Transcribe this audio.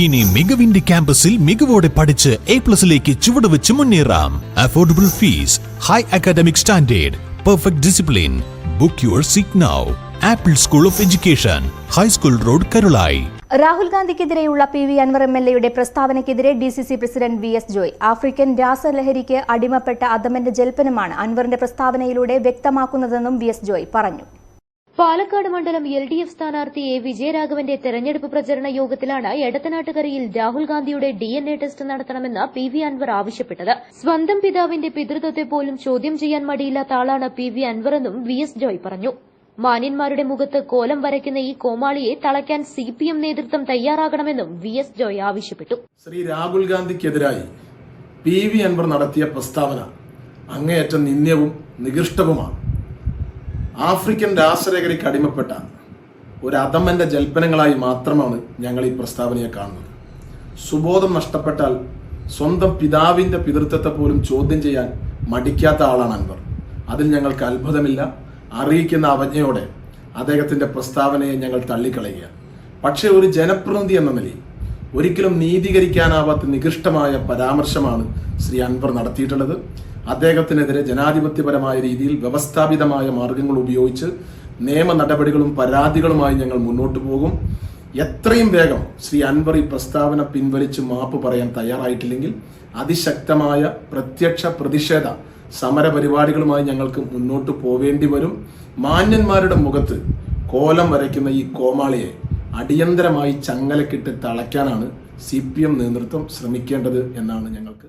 ഇനി മികവിന്റെ ക്യാമ്പസിൽ മികവോടെ പഠിച്ച് എ പ്ലസിലേക്ക് ചുവടുവെച്ച് മുന്നേറാം. Affordable fees high academic standard perfect discipline book your seat now Apple School of Education High School Road Karulai Rahul ഗാന്ധിക്കെതിരെയുള്ള P V Anvar M L എയുടെ പ്രസ്താവനയ്ക്കെതിരെ D C C president V S Joy African രാസലഹരിക്ക് അടിമപ്പെട്ട അദമന്റെ ജൽപ്പനമാണ് അൻവറിന്റെ പ്രസ്താവനയിലൂടെ വ്യക്തമാക്കുന്നതെന്നും V S Joy പറഞ്ഞു. പാലക്കാട് മണ്ഡലം L D F സ്ഥാനാർത്ഥി എ വിജയരാഘവന്റെ തെരഞ്ഞെടുപ്പ് പ്രചരണ യോഗത്തിലാണ് എടത്തനാട്ടുകരയിൽ രാഹുൽ ഗാന്ധിയുടെ ഡി എൻ എ ടെസ്റ്റ് നടത്തണമെന്ന് പി വി അൻവർ ആവശ്യപ്പെട്ടത്. സ്വന്തം പിതാവിന്റെ പിതൃത്വത്തെ പോലും ചോദ്യം ചെയ്യാൻ മടിയില്ലാത്ത ആളാണ് പി വി അൻവർ എന്നും വി എസ് ജോയ് പറഞ്ഞു. മാന്യന്മാരുടെ മുഖത്ത് കോലം വരയ്ക്കുന്ന ഈ കോമാളിയെ തളയ്ക്കാൻ സി പി എം നേതൃത്വം തയ്യാറാകണമെന്നും വി എസ് ജോയ് ആവശ്യപ്പെട്ടു. ശ്രീ രാഹുൽ ഗാന്ധിക്കെതിരായി പി വി അൻവർ നടത്തിയ പ്രസ്താവന അങ്ങേയറ്റം നിന്ദ്യവും നികൃഷ്ടവുമാണ്. ആഫ്രിക്കൻ രാസരേഖരയ്ക്ക് അടിമപ്പെട്ട ഒരു അധമന്റെ ജൽപ്പനങ്ങളായി മാത്രമാണ് ഞങ്ങൾ ഈ പ്രസ്താവനയെ കാണുന്നത്. സുബോധം നഷ്ടപ്പെട്ടാൽ സ്വന്തം പിതാവിന്റെ പിതൃത്വത്തെ പോലും ചോദ്യം ചെയ്യാൻ മടിക്കാത്ത ആളാണ് അൻവർ. അതിൽ ഞങ്ങൾക്ക് അത്ഭുതമില്ല. അറിയിക്കുന്ന അവജ്ഞയോടെ അദ്ദേഹത്തിന്റെ പ്രസ്താവനയെ ഞങ്ങൾ തള്ളിക്കളയുക. പക്ഷേ ഒരു ജനപ്രതിനിധി എന്ന നിലയിൽ ഒരിക്കലും നീതീകരിക്കാനാവാത്ത നികൃഷ്ടമായ പരാമർശമാണ് ശ്രീ അൻവർ നടത്തിയിട്ടുള്ളത്. അദ്ദേഹത്തിനെതിരെ ജനാധിപത്യപരമായ രീതിയിൽ വ്യവസ്ഥാപിതമായ മാർഗങ്ങൾ ഉപയോഗിച്ച് നിയമ നടപടികളും പരാതികളുമായി ഞങ്ങൾ മുന്നോട്ട് പോകും. എത്രയും വേഗം ശ്രീ അൻവർ ഈ പ്രസ്താവന പിൻവലിച്ച് മാപ്പ് പറയാൻ തയ്യാറായിട്ടില്ലെങ്കിൽ അതിശക്തമായ പ്രത്യക്ഷ പ്രതിഷേധ സമര പരിപാടികളുമായി ഞങ്ങൾക്ക് മുന്നോട്ട് പോവേണ്ടി വരും. മാന്യന്മാരുടെ മുഖത്ത് കോലം വരയ്ക്കുന്ന ഈ കോമാളിയെ അടിയന്തരമായി ചങ്ങലക്കിട്ട് തളയ്ക്കാനാണ് സി പി എം നേതൃത്വം ശ്രമിക്കേണ്ടത് എന്നാണ് ഞങ്ങൾക്ക്